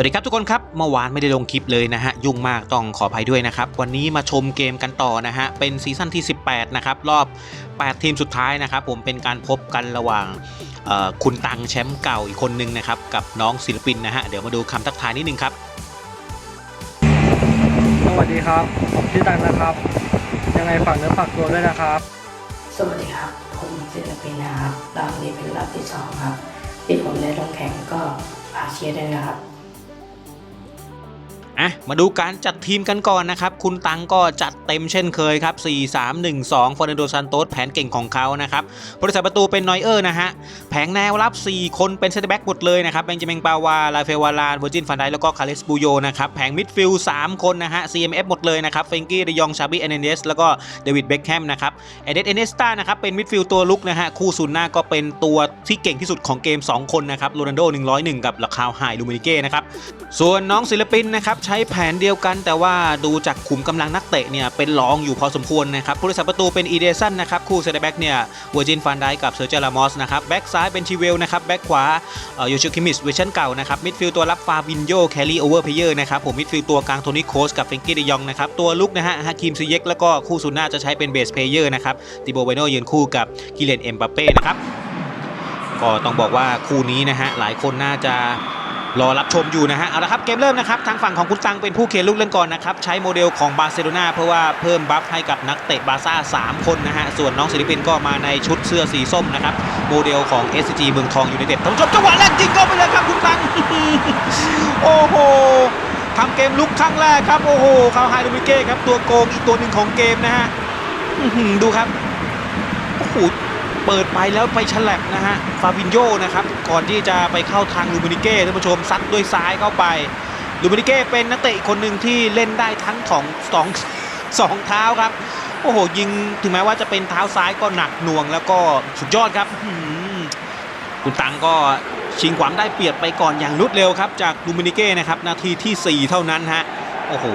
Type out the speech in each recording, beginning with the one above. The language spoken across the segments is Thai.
วัสดีครับทุกคนครับเมื่อวานไม่ได้ลงคลิปเลยนะฮะยุ่งมากต้องขออภัยด้วยนะครับวันนี้มาชมเกมกันต่อนะฮะเป็นซีซั่นที่ 18 นะครับรอบ 8 ทีมสุดท้ายนะครับผมเป็นการพบกันระหว่างเอ่อคุณตังแชมป์เก่าอีกคนนึงนะครับกับน้องศิลปินนะฮะเดี๋ยวมาดูคำทักทายนิดนึงครับ สวัสดีครับผมชื่อตังนะครับ ยังไงฝากเนื้อฝากตัวด้วยนะครับ สวัสดีครับผมศิลปินนะครับรอบนี้เป็นรอบที่สองครับที่ผมได้ลงแข่งก็ฝากเชียร์ด้วยนะครับ อะมาดูการจัดทีมกันก่อนนะครับ คุณตังก็จัดเต็มเช่นเคยครับ 4 3 1 2ฟอร์นันโดซันโตสแผนเก่งของเขานะครับบริษัทประตูเป็นนอยเออร์นะฮะ แผงแนวรับ 4 คนเป็นเซนเตอร์แบ็กหมดเลยนะครับเบนจามินปาวาลาเฟวาลานเวอร์จินฟันไดแล้วก็คาเลสบูโยนะครับ แผงมิดฟิลด์3คนนะฮะ CMF หมดเลยนะครับเฟงกี้เดยองชาบิเอเนเดสแล้วก็เดวิดเบ็คแฮมนะครับเอเดสเอเนสตานะครับเป็นมิดฟิลด์ตัวลุกนะฮะคู่ศูนย์หน้าก็เป็นตัวที่เก่งที่สุดของเกม 2 คนนะครับโรนัลโด101 กับลาคาวไฮลูมินิเก้นะครับส่วนน้องศิลปินนะครับใช้แผนเดียวกัน แต่ว่าดูจากขุมกำลังนักเตะเนี่ยเป็นรองอยู่พอสมควรนะครับผู้รักษาประตูเป็นอีเดสันนะครับคู่เซเตอร์แบ็กเนี่ยเวอร์จินฟันไดกับเซอร์เจอร์ลามอสนะครับแบ็กซ้ายเป็นชิเวลนะครับแบ็กขวาเอ่อโยชิคิมิสเวอร์ชันเก่านะครับมิดฟิลด์ตัวรับฟาบินโยแคลรี่โอเวอร์เพเยอร์นะครับผมมิดฟิลด์ตัวกลางโทนี่โคสกับเฟรงกี้เดยองนะครับตัวลุกนะฮะฮาคิมซิเยกแล้วก็คู่ศูนย์หน้าจะใช้เป็นเบสเพเยอร์นะครับติโบเวโนยืนคู่กับกิเลนเอ็มบัปเป้นะครับก็ต้องบอกว่าคู่นี้นะฮะหลายคนน่าจะ รอรับชมอยู่นะฮะเอาละครับเกมเริ่มนะครับทางฝั่งของคุณตังเป็นผู้เขียนลูกเล่นก่อนนะครับใช้โมเดลของบาร์เซโลนาเพราะว่าเพิ่มบัฟให้กับนักเตะบาร์ซ่า3 คนนะฮะส่วนน้องศิลปินก็มาในชุดเสื้อสีส้มนะครับโมเดลของ SCG เมืองทองอยูไนเต็ดท่านผู้ชมจังหวะแรกยิงเข้าไปเลยครับคุณตัง โอ้โหทำเกมลุกครั้งแรกครับโอ้โหคาไฮลูมิเก้ครับตัวโกงอีกตัวหนึ่งของเกมนะฮะดูครับโอ้โห เปิดไปแล้วไปฉลับนะฮะฟาบินโยนะครับก่อนที่จะไปเข้าทางลูมินิเก้ท่านผู้ชมซัดด้วยซ้ายเข้าไปลูมินิเก้เป็นนักเตะอีกคนหนึ่งที่เล่นได้ทั้งสองสองสองเท้าครับโอ้โหยิงถึงแม้ว่าจะเป็นเท้าซ้ายก็หนักหน่วงแล้วก็สุดยอดครับคุณตังก็ชิงความได้เปรียบไปก่อนอย่างรวดเร็วครับจากลูมินิเก้นะครับนาทีทีสี่4 เท่านั้นฮะโอ้โห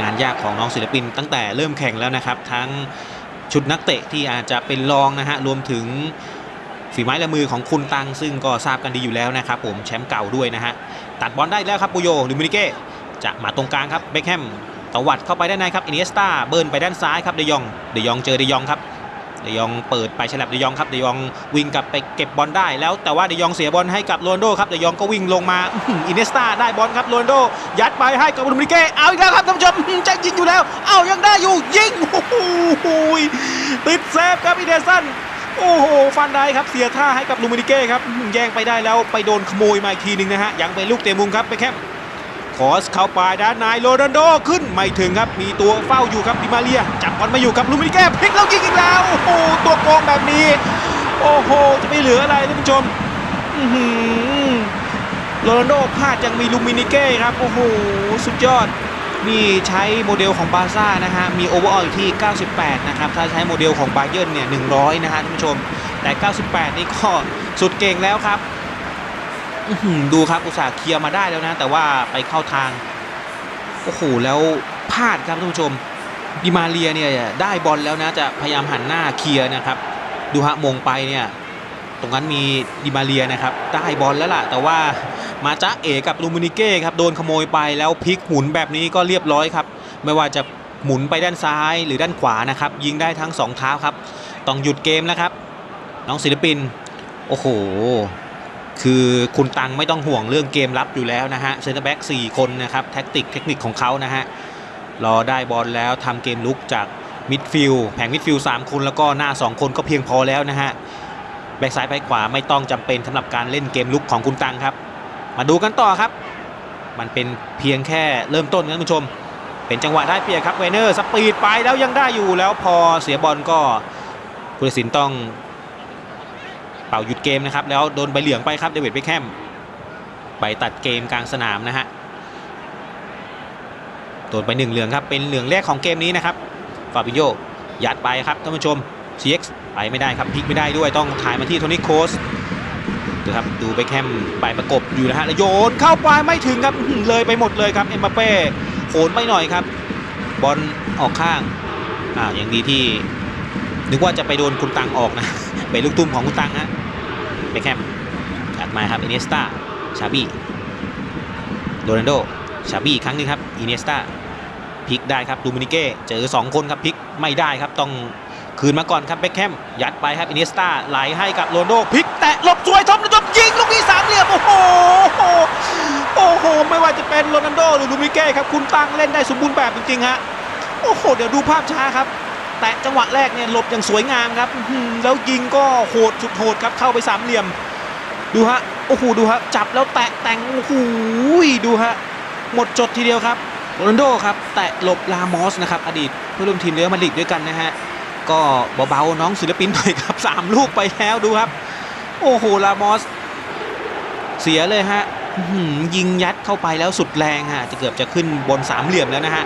งานยากของน้องศิลปินตั้งแต่เริ่มแข่งแล้วนะครับ ทั้ง ชุดนักเตะที่อาจจะเป็นรองนะฮะรวมถึงฝีไม้ลายมือของคุณตังซึ่งก็ทราบกันดีอยู่แล้วนะครับผมแชมป์เก่าด้วยนะฮะตัดบอลได้แล้วครับปุโยลิมินิเก้จะมาตรงกลางครับเบคแฮมตวัดเข้าไปด้านในครับอินเอสตาเบิร์นไปด้านซ้ายครับเดยองเดยองเจอเดยองครับ เดยองเปิดไปฉลับเดยองครับเดยองวิ่งกลับไปเก็บบอลได้แล้วแต่ว่าเดยองเสียบอลให้กับโรนโดครับเดยองก็วิ่งลงมาอินเนสตาได้บอลครับโรนโด ยัดไปให้กับลูมินิเก้เอาอีกแล้วครับท่านผู้ชมจะยิงอยู่แล้ว เอายังได้อยู่ยิงโอ้โหติดเซฟครับอีเดสันโอ้โห ฟันได้ครับ เสียท่าให้กับลูมินิเก้ครับ แย่งไปได้แล้วไปโดนขโมยมาอีกทีหนึ่งนะฮะ ยังเป็นลูกเตะมุมครับไปแคม คอสเข้าไปด้านในโรนัลโดขึ้นไม่ถึงครับ มีตัวเฝ้าอยู่ครับดิมาเรีย จับบอลมาอยู่กับลูมินิเก้พลิกแล้วยิงอีกแล้ว โอ้โหตัวโกงแบบนี้ โอ้โห จะไม่เหลืออะไรท่านผู้ชมโรนัลโดพลาดยังมีลูมินิเก้ครับ โอ้โห สุดยอดนี่ใช้โมเดลของบาซ่านะฮะ มีโอเวอร์ออลอยู่ที่ 98 นะครับ ถ้าใช้โมเดลของบาเยิร์นเนี่ย 100 นะฮะท่านผู้ชม แต่ 98 นี่ก็สุดเก่งแล้วครับ ดูครับอุตส่าห์เคลียร์มาได้แล้วนะ แต่ว่าไปเข้าทางโอ้โหแล้วพลาดครับท่านผู้ชมดิมาเรียเนี่ยได้บอลแล้วนะจะพยายามหันหน้าเคลียร์นะครับ ดูฮะมงไปเนี่ยตรงนั้นมีดิมาเรียนะครับได้บอลแล้วล่ะ แต่ว่ามาจ้าเอกับลูมินิเก้ครับโดนขโมยไปแล้วพลิกหมุนแบบนี้ก็เรียบร้อยครับ ไม่ว่าจะหมุนไปด้านซ้ายหรือด้านขวานะครับ ยิงได้ทั้งสองเท้าครับ ต้องหยุดเกมแล้วครับ น้องศิลปิน โอ้โห คือคุณตังไม่ต้องห่วงเรื่องเกมรับอยู่แล้วนะฮะเซนเตอร์แบ็ก4คนนะครับแท็กติกเทคนิคของเขานะฮะรอได้บอลแล้วทำเกมลุกจากมิดฟิลด์แผงมิดฟิลด์3คนแล้วก็หน้า 2 คนก็เพียงพอแล้วนะฮะแบ็กซ้ายไปขวาไม่ต้องจำเป็นสำหรับการเล่นเกมลุกของคุณตังครับ มาดูกันต่อครับ มันเป็นเพียงแค่เริ่มต้นนะท่านผู้ชม เป็นจังหวะได้เปรียบครับเวเนอร์สปีดไปแล้วยังได้อยู่แล้วพอเสียบอลก็ผู้ตัดสินต้อง เป่าหยุดเกมนะครับ แล้วโดนใบเหลืองไปครับเดวิดเบคแฮมไปตัดเกมกลางสนามนะฮะโดนไปหนึ่งเหลืองครับ เป็นเหลืองแรกของเกมนี้นะครับฟาบิโยยัดไปครับท่านผู้ชม CX ไปไม่ได้ครับพลิกไม่ได้ด้วยต้องถ่ายมาที่โทนี่โคสดูครับดูไปแคมไปประกบอยู่นะฮะแล้วโยนเข้าไปไม่ถึงครับเลยไปหมดเลยครับเอ็มบัปเป้โขนไปหน่อยครับ บอลออกข้างอ่าอย่างดีที่นึกว่าจะไปโดนคุณตังออกนะเป็นลูกตุ้มของคุณตังฮะ ไปแคมจัดมาครับเอเนสตาชาบี้โรนัลโดชาบี้อีกครั้งหนึงครับอินเนสตาพลิกได้ครับดูมินิเก้เจอ 2 คนครับพลิกไม่ได้ครับต้องคืนมาก่อนครับเบคแฮมยัดไปครับอินเนสตาไหลให้กับโรนโดพลิกแตะหลบสวยทอมระดยิงลูกนี้สามเหลี่ยมโอ้โหโอ้โหไม่ว่าจะเป็นโรนัลโดหรือลูมิเก้ครับคุณตั้งเล่นได้สมบูรณ์แบบจริงๆฮะโอ้โหเดี๋ยวดูภาพช้าครับ แตะจังหวะแรกเนี่ยหลบอย่างสวยงามครับแล้วยิงก็โหดสุดโหดครับเข้าไปสามเหลี่ยม ดูฮะโอ้โหดูฮะจับแล้วแตะแต่งโอ้โหดูฮะหมดจดทีเดียวครับโรนัลโดครับแตะหลบลามอสนะครับอดีตเพื่อนร่วมทีมเรอัลมาดริดด้วยกันนะฮะก็เบาๆน้องศิลปินหน่อยครับสามลูกไปแล้วดูครับ โอ้โหลามอส เสียเลยฮะยิงยัดเข้าไปแล้วสุดแรงฮะจะเกือบจะขึ้นบนสามเหลี่ยมแล้วนะฮะ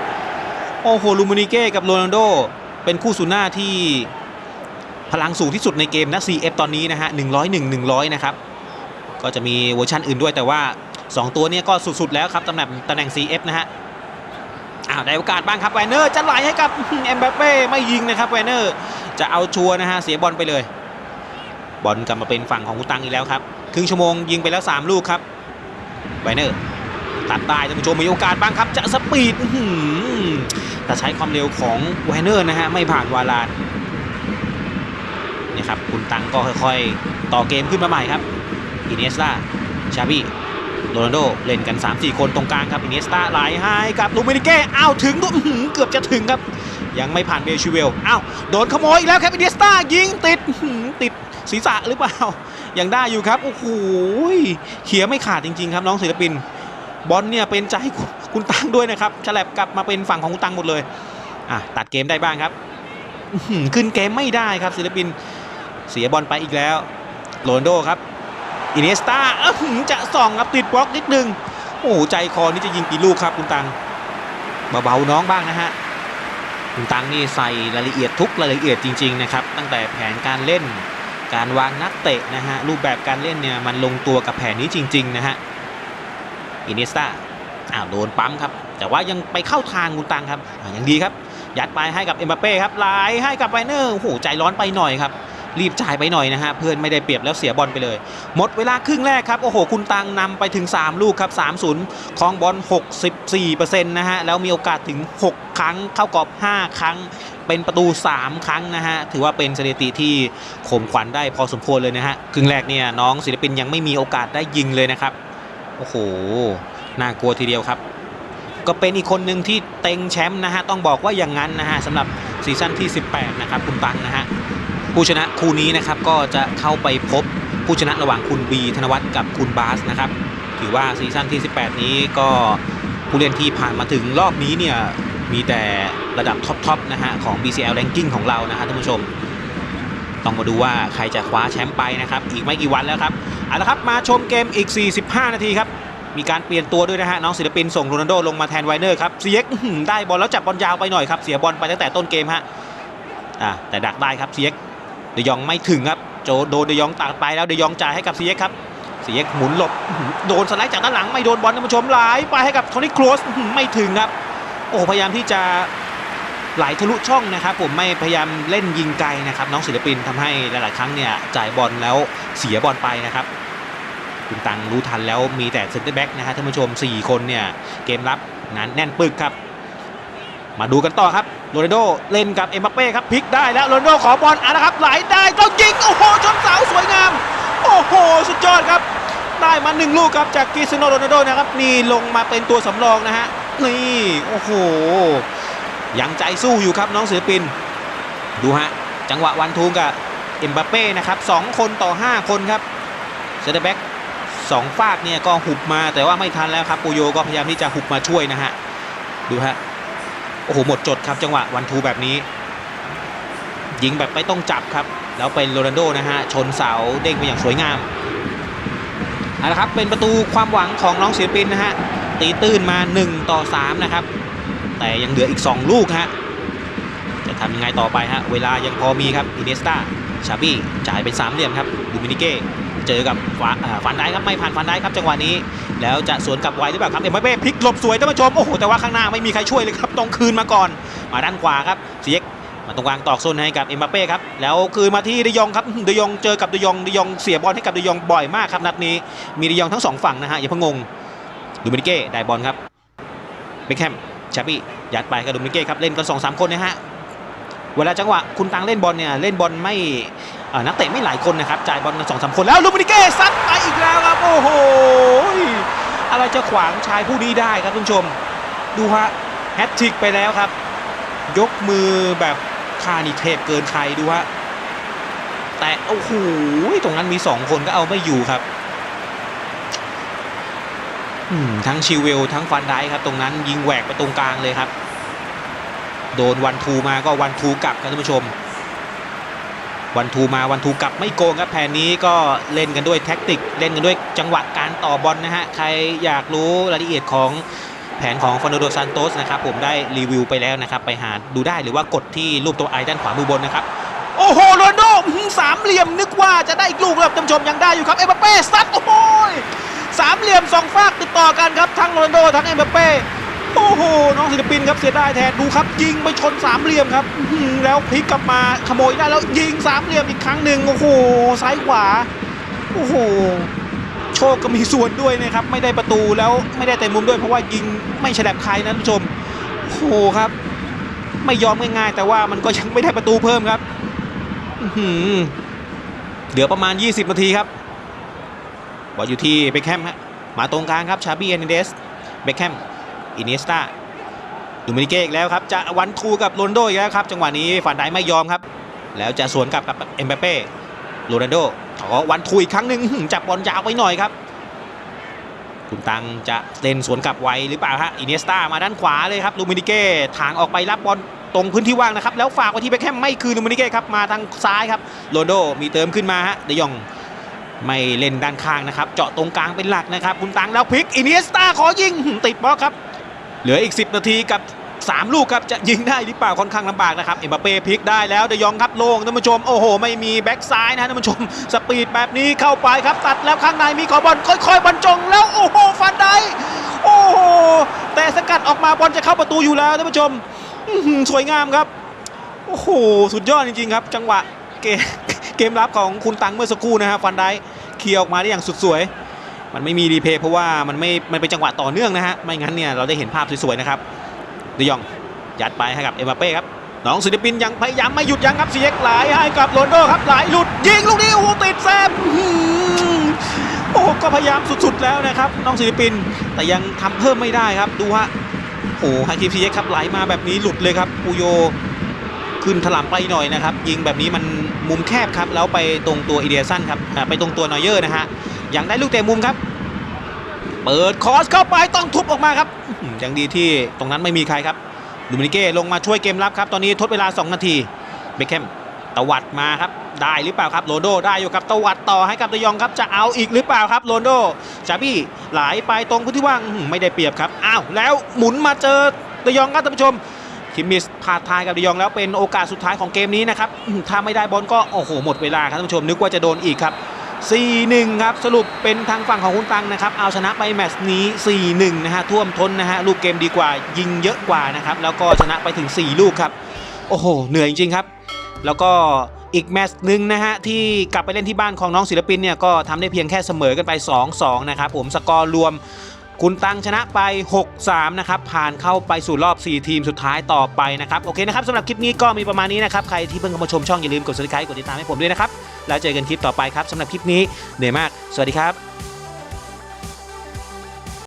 โอ้โหลูมินิเก้กับโรนัลโด เป็นคู่สุนหน้าที่พลังสูงที่สุดในเกมนะ CF ตอนนี้นะฮะ 101 100 นะครับ ก็จะมีเวอร์ชันอื่นด้วยแต่ว่า 2 ตัวนี้ก็สุด ๆ แล้วครับตำแหน่งตำแหน่ง CF นะฮะ อ้าว ได้โอกาสบ้างครับแวนเนอร์จะไหลให้กับเอ็มบัปเป้ไม่ยิงนะครับแวนเนอร์จะเอาชัวนะฮะ เสียบอลไปเลย บอลกลับมาเป็นฝั่งของกุตังอีกแล้วครับ ครึ่งชั่วโมงยิงไปแล้ว 3 ลูกครับแวนเนอร์ ตัดได้ท่านผู้ชมมีโอกาสบ้างครับ จะสปีดแต่ใช้ความเร็วของแวนเนอร์นะฮะไม่ผ่านวาลานนี่ครับคุณตังก็ค่อยๆ ต่อเกมขึ้นมาใหม่ครับอินเนสตาชาบีโรนัลโดเล่นกัน 3-4 คนตรงกลางครับอินเนสตาไหลให้กับลูมินิเก้อ้าวถึงตัวอื้อหือเกือบจะถึงครับ ยังไม่ผ่านเบชิเวลอ้าวโดนขโมยอีกแล้วครับอินเนสตายิงติดติดศีรษะหรือเปล่ายังได้อยู่ครับโอ้โหเขียไม่ขาดจริง ๆ ครับน้องศิลปิน บอลเนี่ยเป็นใจคุณตังด้วยนะครับฉลับกลับมาเป็นฝั่งของคุณตังหมดเลยอะตัดเกมได้บ้างครับขึ้นเกมไม่ได้ครับศิลปินเสียบอลไปอีกแล้วโรนโดครับอินเนสตาจะส่องครับติดบล็อกนิดนึงโอ้โหใจคอนี่จะยิงกี่ลูกครับคุณตังเบาๆน้องบ้างนะฮะคุณตังนี่ใส่รายละเอียดทุกรายละเอียดจริง ๆ นะครับ ตั้งแต่แผนการเล่นการวางนักเตะนะฮะรูปแบบการเล่นเนี่ยมันลงตัวกับแผนนี้จริง ๆ นะฮะ อินเนสตาอ้าวโดนปั๊มครับ แต่ว่ายังไปเข้าทางคุณตังครับอ่ายังดีครับ ยัดไปให้กับเอ็มบัปเป้ครับไหลให้กับไวเนอร์โอ้โหใจร้อนไปหน่อยครับ รีบจ่ายไปหน่อยนะฮะ เพื่อนไม่ได้เปรียบแล้วเสียบอลไปเลย หมดเวลาครึ่งแรกครับ โอ้โห คุณตังนำไปถึง 3 ลูกครับ 3-0ครองบอล 64%นะฮะ แล้วมีโอกาสถึง 6 ครั้ง เข้ากรอบ 5 ครั้ง เป็นประตู 3 ครั้งนะฮะ ถือว่าเป็นสถิติที่ข่มขวัญได้พอสมควรเลยนะฮะ ครึ่งแรกเนี่ยน้องศิลปินยังไม่มีโอกาสได้ยิงเลยนะครับ โอ้โห น่ากลัวทีเดียวครับ ก็เป็นอีกคนหนึ่งที่เต็งแชมป์นะฮะ ต้องบอกว่าอย่างนั้นนะฮะสำหรับซีซั่นที่ 18 นะครับ คุณตังนะฮะ ผู้ชนะคู่นี้นะครับก็จะเข้าไปพบผู้ชนะระหว่างคุณบีธนวัฒน์กับคุณบาสนะครับ ถือว่าซีซั่นที่ 18 นี้ก็ผู้เล่นที่ผ่านมาถึงรอบนี้เนี่ยมีแต่ระดับท็อปๆนะฮะของ BCL Ranking ของเรานะฮะท่านผู้ชม ต้องมาดูว่าใครจะคว้าแชมป์ไปนะครับ อีกไม่กี่วันแล้วครับ เอาละครับมาชมเกมอีก 45 นาทีครับ มีการเปลี่ยนตัวด้วยนะฮะ น้องศิลปินส่งโรนัลโดลงมาแทนไวเนอร์ครับเซียกได้บอลแล้วจับบอลยาวไปหน่อยครับ เสียบอลไปตั้งแต่ต้นเกมฮะอ่าแต่ดักได้ครับเซียกเดยองไม่ถึงครับโจโดนเดยองตัดไปแล้วเดยองจ่ายให้กับเซียกครับเซียกหมุนหลบโดนสไลด์จากด้านหลังไม่โดนบอลท่านผู้ชมไหลไปให้กับโทนี่ครอสไม่ถึงครับโอ้พยายามที่จะ ไหลทะลุช่องนะครับผมไม่พยายามเล่นยิงไกลนะครับน้องศิลปินทำให้หลาย ๆ ครั้งเนี่ยจ่ายบอลแล้วเสียบอลไปนะครับคุณตังรู้ทันแล้วมีแต่เซนเตอร์แบ็กนะฮะท่านผู้ชม 4 คนเนี่ยเกมรับนั้นแน่นปึกครับ มาดูกันต่อครับโรนัลโดเล่นกับเอ็มบัปเป้ครับพลิกได้แล้วโรนัลโดขอบอลอะนะครับไหลได้ต้องยิงโอ้โหชนเสาสวยงาม โอ้โหสุดยอดครับได้มาหนึ่งลูกครับจากคริสเตียโนโรนัลโดนะครับนี่ลงมาเป็นตัวสำรองนะฮะนี่โอ้โห ยังใจสู้อยู่ครับน้องศิลปิน ดูฮะ จังหวะวันทูงกับเอ็มบัปเป้นะครับสองคนต่อ 5 คนครับเซเตอร์แบ็กสองฝากเนี่ยก็หุบมาแต่ว่าไม่ทันแล้วครับปูโยก็พยายามที่จะหุบมาช่วยนะฮะ ดูฮะ โอ้โห หมดจดครับจังหวะวันทูแบบนี้ ยิงแบบไม่ต้องจับครับ แล้วเป็นโรนัลโดนะฮะ ชนเสาเด้งไปอย่างสวยงามเอาละครับเป็นประตูความหวังของน้องศิลปินนะฮะตีตื้นมา 1 ต่อ 3 นะครับ แต่ยังเหลืออีก 2 ลูกฮะจะทำยังไงต่อไปฮะเวลายังพอมีครับอินเนสตาชาบี้จ่ายเป็นสามเหลี่ยมครับดูมินิเก้เจอกับฟ,ฟันได้ครับไม่ผ่านฟันได้ครับจังหวะนี้ แล้วจะสวนกลับไวหรือเปล่าครับเอ็มบัปเป้พลิกหลบสวยท่านผู้ชมโอ้โหแต่ว่าข้างหน้าไม่มีใครช่วยเลยครับต้องคืนมาก่อนมาด้านขวาครับเซียกมาตรงกลางตอกโซนให้กับเอ็มบัปเป้ครับแล้วคืนมาที่ดยองครับดยองเจอกับดยองดยองเสียบอลให้กับดยองบ่อยมากครับนัดนี้มีดยองทั้งสองฝั่งนะฮะอย่าเพิ่งงงดูมินิเก้ได้บอลครับเบคแฮม ชาบี้ยัดไปกับดูมินิเก้ครับเล่นกันสองสามคนนะฮะเวลาจังหวะคุณตังเล่นบอลเนี่ยเล่นบอลไม่นักเตะไม่หลายคนนะครับจ่ายบอลกันสองสามคนแล้วลูมินิเก้ซัดไปอีกแล้วครับโอ้โหอะไรจะขวางชายผู้นี้ได้ครับคุณผู้ชม ดูฮะแฮตทริกไปแล้วครับ ยกมือแบบคานิเทพเกินใครดูฮะแต่โอ้โหตรงนั้นมีสองคนก็เอาไม่อยู่ครับ ทั้งชิวเวลทั้งฟันได้ครับ ตรงนั้นยิงแหวกไปตรงกลางเลยครับ โดนวันทูมาก็วันทูกลับครับท่านผู้ชม วันทูมาวันทูกลับไม่โกงครับแผนนี้ก็เล่นกันด้วยแท็กติก เล่นกันด้วยจังหวะการต่อบอลนะฮะใครอยากรู้รายละเอียดของแผนของฟอนโดซานโตสนะครับผมได้รีวิวไปแล้วนะครับ ไปหาดูได้หรือว่ากดที่รูปตัวไอด้านขวามือบนนะครับ โอ้โหโรนโดสามเหลี่ยมนึกว่าจะได้อีกลูกแล้วท่านผู้ชมยังได้อยู่ครับเอ็มบัปเป้ซัดโอ้โห สามเหลี่ยมสองฟากติดต่อกันครับทั้งโรนโดทั้งเอ็มเป้โอ้โห น้องศิลปินครับเสียดายแทนดูครับยิงไปชนสามเหลี่ยมครับแล้วพลิกกลับมาขโมยได้แล้วยิงสามเหลี่ยมอีกครั้งหนึ่งโอ้โหซ้ายขวาโอ้โหโชคก็มีส่วนด้วยนะครับไม่ได้ประตูแล้วไม่ได้เต็มมุมด้วยเพราะว่ายิงไม่ฉลับใครนะท่านผู้ชมโอ้โหครับ ไม่ยอมง่ายๆแต่ว่ามันก็ยังไม่ได้ประตูเพิ่มครับอื้อหือเหลือประมาณ 20 นาทีครับ บอลอยู่ที่เบคแฮมฮะมาตรงกลางครับชาบี้เอเนเดสเบคแฮมอินเนสตาดูมินิเก้อีกแล้วครับจะวันทูกับโรนโดอีกแล้วครับจังหวะนี้ฝันไดไม่ยอมครับ แล้วจะสวนกลับกับเอ็มบัปเป้โรนัลโดขอวันทูอีกครั้งหนึ่งจับบอลยาวไปหน่อยครับ คุณตังจะเล่นสวนกลับไวหรือเปล่าฮะอินเนสตามาด้านขวาเลยครับลูมินิเก้ทางออกไปรับบอลตรงพื้นที่ว่างนะครับแล้วฝากไว้ที่เบคแฮมไม่คืนลูมินิเก้ครับมาทางซ้ายครับโรนโดมีเติมขึ้นมาฮะเดยอง ไม่เล่นด้านข้างนะครับ เจาะตรงกลางเป็นหลักนะครับคุณตังแล้วพลิกอินเนสตาขอยิงติดบล็อกครับ เหลืออีก 10 นาทีกับ 3 ลูกครับ จะยิงได้หรือเปล่าค่อนข้างลำบากนะครับเอ็มบัปเป้พลิกได้แล้วเดยองครับโล่งท่านผู้ชม โอ้โห ไม่มีแบ็กซ้ายนะท่านผู้ชม สปีดแบบนี้เข้าไปครับ ตัดแล้วข้างในมีขอบอลค่อยๆบรรจงแล้วโอ้โหฟันได้โอ้โหแต่สกัดออกมาบอลจะเข้าประตูอยู่แล้วท่านผู้ชมสวยงามครับโอ้โหสุดยอดจริงๆครับ จังหวะเก เกมรับของคุณตังเมื่อสักครู่นะฮะฟันได้เคลียร์ออกมาได้อย่างสุดสวย มันไม่มีรีเพย์เพราะว่ามันไม่มันเป็นจังหวะต่อเนื่องนะฮะไม่งั้นเนี่ยเราได้เห็นภาพสวยๆนะครับเดยองยัดไปให้กับเอ็มบัปเป้ครับน้องศิลปินยังพยายามไม่หยุดยั้งครับเสียกหลายให้กับโรนโดครับหลายหลุดยิงลูกนี้โอ้ติดแซมโอ้โหก็พยายามสุดๆแล้วนะครับ น้องศิลปินแต่ยังทำเพิ่มไม่ได้ครับดูฮะโอ้โหไฮทีมซีเอ็กครับไหลมาแบบนี้หลุดเลยครับปูโยขึ้นถล่มไปหน่อยนะครับ ยิงแบบนี้มัน มุมแคบครับแล้วไปตรงตัวอีเดียสันครับไปตรงตัวนอยเยอร์นะฮะยังได้ลูกเตะมุมครับ เปิดคอสเข้าไปต้องทุบออกมาครับยังดีที่ตรงนั้นไม่มีใครครับลูมินิเก้ลงมาช่วยเกมรับครับ ตอนนี้ทดเวลา 2 นาทีเบคแฮมตวัดมาครับ ได้หรือเปล่าครับโรนโดได้อยู่ครับตวัดต่อให้กับเดยองครับจะเอาอีกหรือเปล่าครับโรนโดจาบี้ไหลไปตรงพื้นที่ว่างไม่ได้เปรียบครับอ้าวแล้วหมุนมาเจอเดยองครับท่านผู้ชม คิมมิสพาดทายกับดิยองแล้วเป็นโอกาสสุดท้ายของเกมนี้นะครับถ้าไม่ได้บอลก็โอ้โหหมดเวลาครับท่านผู้ชมนึกว่าจะโดนอีกครับ 4-1 ครับ สรุปเป็นทางฝั่งของคุณตังนะครับ เอาชนะไปแมตช์นี้ 4-1 นะฮะท่วมท้นนะฮะลูกเกมดีกว่ายิงเยอะกว่านะครับแล้วก็ชนะไปถึง 4 ลูกครับ โอ้โห เหนื่อยจริงครับ แล้วก็อีกแมตช์หนึ่งนะฮะที่กลับไปเล่นที่บ้านของน้องศิลปินเนี่ยก็ทำได้เพียงแค่เสมอกันไป 2-2 นะครับผมสกอร์รวม คุณตังชนะไป 6-3 นะครับ ผ่านเข้าไปสู่รอบ 4 ทีมสุดท้ายต่อไปนะครับ โอเคนะครับสำหรับคลิปนี้ก็มีประมาณนี้นะครับ ใครที่เพิ่งเข้ามาชมช่องอย่าลืมกด subscribe กดติดตามให้ผมด้วยนะครับ แล้วเจอกันคลิปต่อไปครับสำหรับคลิปนี้เหนื่อยมาก สวัสดีครับ